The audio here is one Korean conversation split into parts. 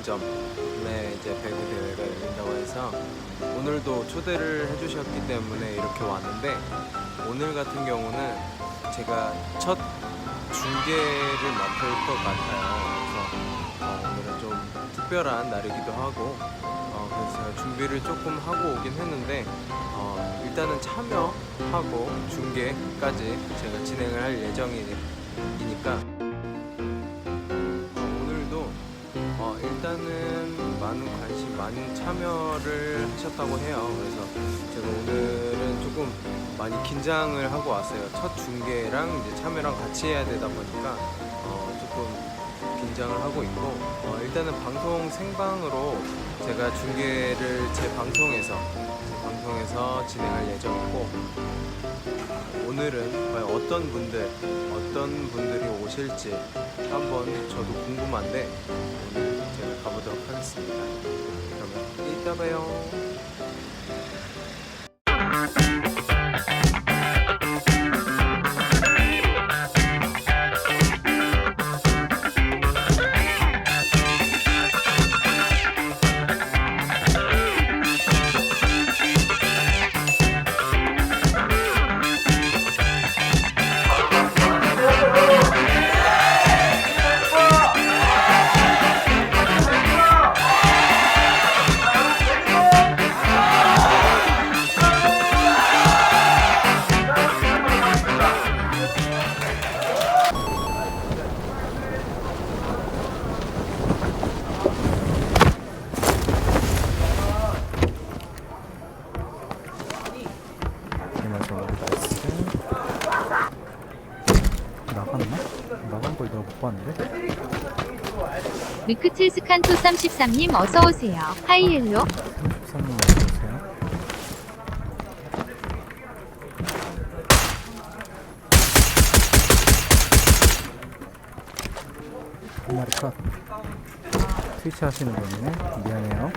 계양점에 이제 배구 대회가 열린다고 해서 오늘도 초대를 해주셨기 때문에 이렇게 왔는데 오늘 같은 경우는 제가 첫 중계를 맡을 것 같아요. 그래서 어, 오늘은 좀 특별한 날이기도 하고 어, 그래서 제가 준비를 조금 하고 오긴 했는데 어, 일단은 참여하고 중계까지 제가 진행을 할 예정이니까 많은 참여를 하셨다고 해요. 그래서 제가 오늘은 조금 많이 긴장을 하고 왔어요. 첫 중계랑 이제 참여랑 같이 해야 되다 보니까 어, 조금 긴장을 하고 있고 어, 일단은 방송 생방으로 제가 중계를 제 방송에서 제 방송에서 진행할 예정이고 오늘은 과연 어떤 분들 어떤 분들이 오실지 한번 저도 궁금한데 오늘 제가 가보도록 하겠습니다. 봐요. 위크칠 스칸토 33님 어서오세요. 하이헬로. 33님 어서오세요 한 마리 컷 트위치 하시는 분이네 미안해요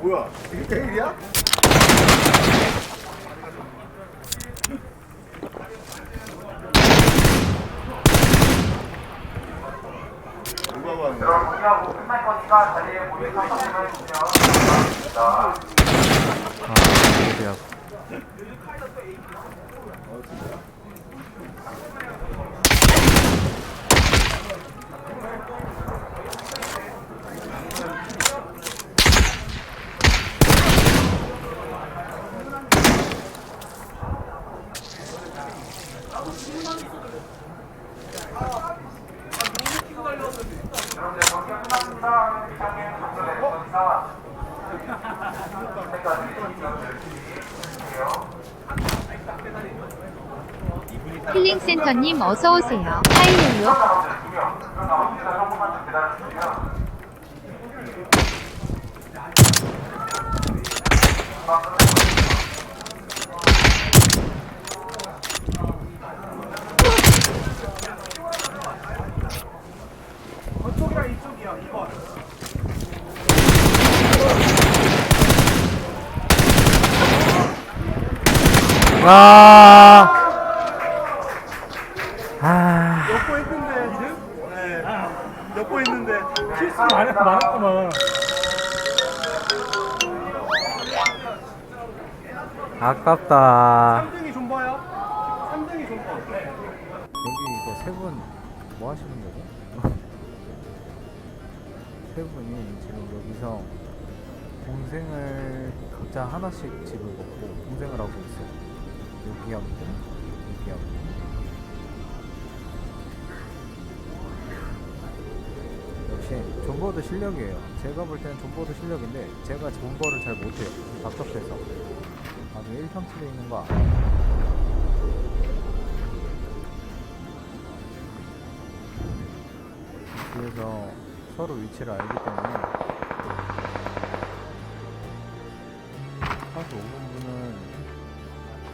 뭐야? 이게 테일이야? 누가 봤네? 아, 대박. 힐 링센터님 어서오세요. 하이헬로. 아깝다. 3등이 존버요? 3등이 존버. 네. 여기 이거 세 분 뭐 하시는 거죠? 세 분이 지금 여기서 동생을 각자 하나씩 집을 먹고 동생을 하고 있어요. 여기 한 분, 여기 한 분. 역시 존버도 실력이에요. 제가 볼 때는 존버도 실력인데 제가 존버를 잘 못해요. 답답해서. 아주 1평집에 있는 거 알아요. 뒤에서 서로 위치를 알기 때문에 45분분은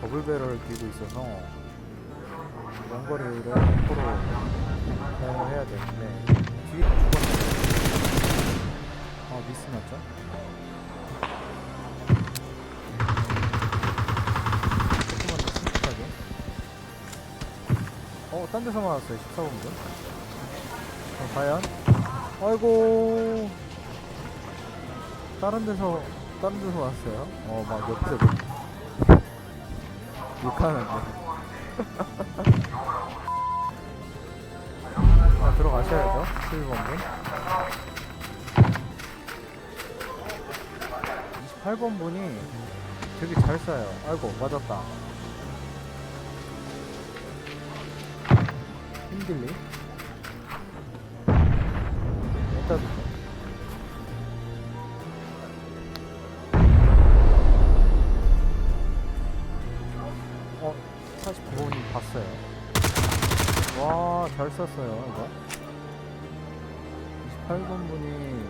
더블 배럴을 끼고 있어서 원거리를 앞으로 사용을 해야 되는데 뒤에 죽었네 아 미스 났죠? 딴 데서 맞았어요 14분분 어, 과연? 아이고 다른 데서 다른 데서 왔어요. 어막 옆에서 욕- 욕하는데. 아, 들어가셔야죠. 11번분. 28번 분이 되게 잘 쏴요. 아이고 맞았다. 힘들리? 여기다 두죠. 했어요. 와, 잘 썼어요, 이거. 28번 분이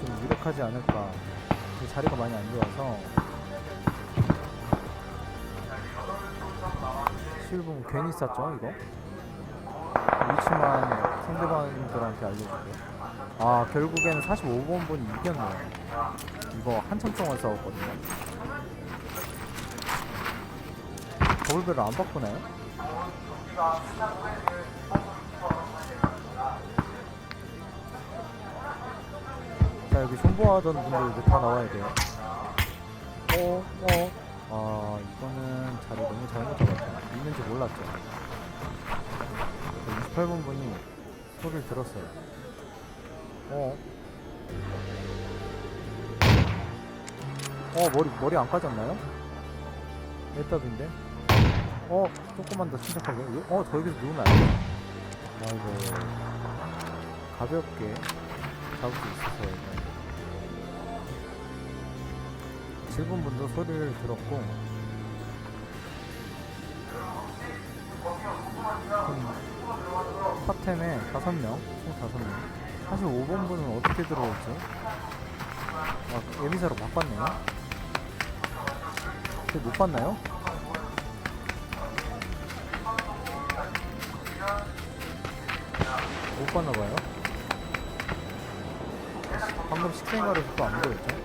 좀 유력하지 않을까. 그 자리가 많이 안 좋아서. 7분 괜히 쌌죠, 이거? 위치만 상대방들한테 알려주고. 아, 결국에는 45번 분이 이겼네요. 이거 한참 동안 싸웠거든요. 더블벨을 안 바꾸나요? 자 여기 존버하던 분들 이제 다 나와야 돼요 어? 어? 아 이거는 자리 너무 잘못 잡았죠 있는지 몰랐죠 28번 분이 소리를 들었어요. 어? 어 머리 머리 안 까졌나요? 애답인데? 어 조금만 더 침착하게. 요- 어 저기서 누우면 안 돼 아이고. 가볍게 잡을 수 있었어요 7분 분도 소리를 들었고 음, 탑10에 5명 총 5명 사실 5번 분은 어떻게 들어올지 아 예비사로 바꿨네요 근데 못 봤나요? 못 봤나봐요. 방금 식생활에서 또 안 보였죠?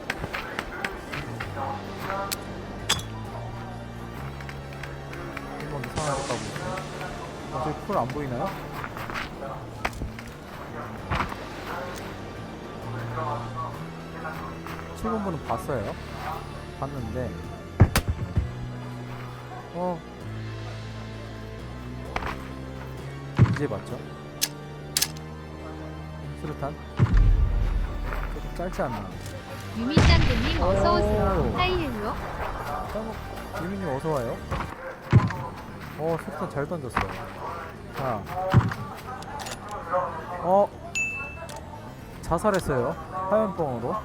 한번 이상하게 까고 있어요. 아, 저기 풀안 보이나요? 칠번 분은 봤어요. 봤는데, 어, 이제 봤죠? 수류탄? 조금 짧지 않나? 유민장군님 어서 오세요. 오. 하이힐로. 짱구 유민님 어서 와요 어 수류탄 잘 던졌어요 자 어? 자살했어요 화염병으로.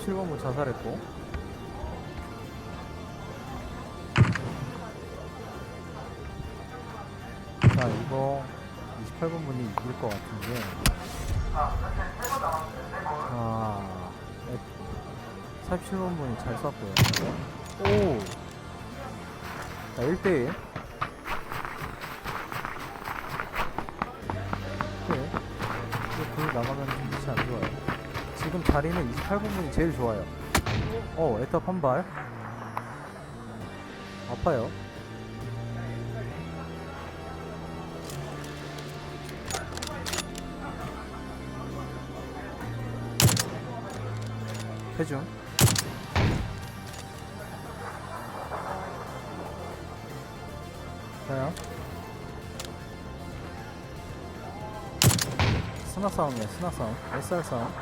27번분 자살했고. 자 이거 28번분이 이길 것 같은데. 아 47번분이 잘 쐈고요. 오! 자 1대1 좀 위치 안 좋아요. 지금 자리는 28번분이 제일 좋아요. 어 에탑 한 발. 아파요. 해줌 자요 스나 싸움이에요 스나 싸움. SR 싸움.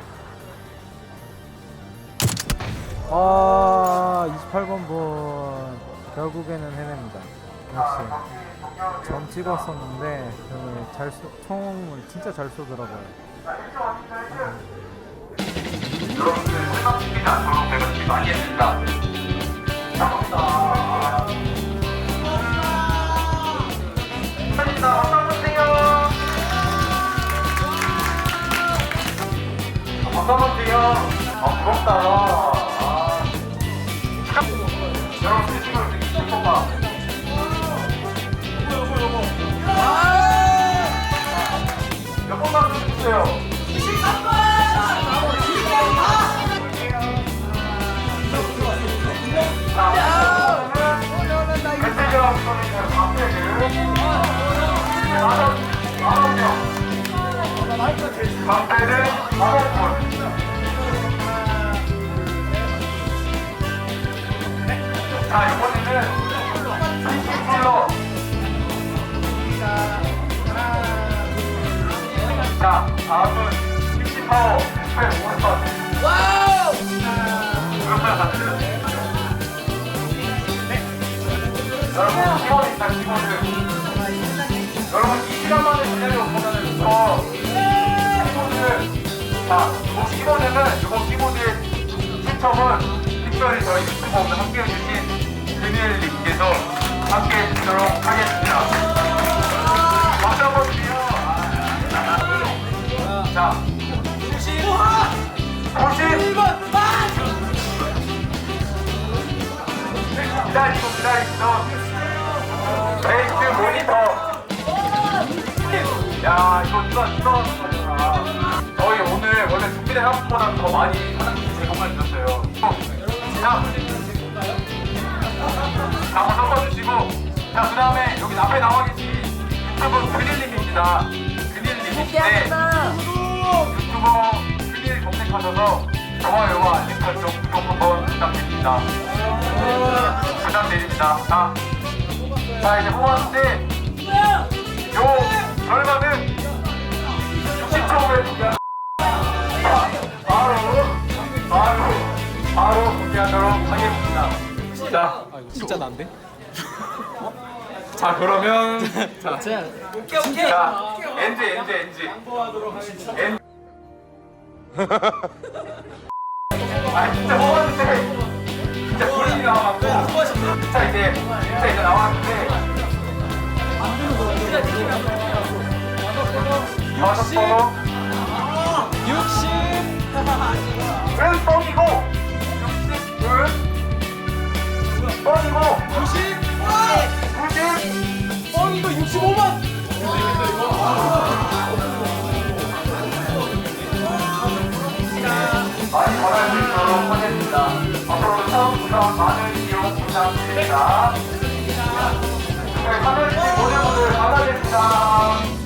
아 28번 분 결국에는 해냅니다. 역시. 점 찍었었는데 잘 쏘, 총을 진짜 잘 쏘더라고요. 어서오세요. 아, 부럽다. 아. 여러분, 제 친구를 되게 슬퍼봐. 몇 번만 더 해주세요. 메시지가 없으니까 방패를 방패를 아홉 분. 자, 이번에는 싱싱풀로. 자, 다음은 싱싱파워 105번. 와우! 여러분, 키워드 있다, 키워드. 여러분, 이 시간 만에 기다려 보면은 저 키보드. 자, 이 키보드는 이거 키보드의 신청은 특별히 저희 유튜브 오늘 함께 해주신 드니엘님께서 함께 해주도록 하겠습니다. 박수 한번 주세요. 아, 자, 91번 기다리고 기다리고. 베이스 모니터. 야 이거 누가 누가 저희 오늘 원래 준비된 한보다 더 많이 사장님이 정말 드렸어요. 자 자, 자 그 다음에 여기 앞에 나와 계신 유튜브 그닐님입니다. 그닐님인데 유튜버 그닐 검색하셔서 좋아요와 알림 설정 구독 한번 부탁드립니다. 부탁드립니다. 자, 자 이제 후원인데 요 결과는 60초 후에 바로 바로 바로 공개하도록 하겠습니다. 자 진짜 난데? 자 그러면 자, 자 엔지 엔지 엔지. 엔 아 진짜 뽑았는데 진짜 본인이 나와갖고. 자 이제 진짜 이제 나왔는데. 다섯 번호. 60 은 뻥이고. 60은 뻥이고. 90 90 뻥이도 65만! 많이 받아수 있도록 하겠습니다. 앞으로 처음부터 많은 이용 부탁드립니다. 네, 하늘씨 모델분들 받아겠습니다.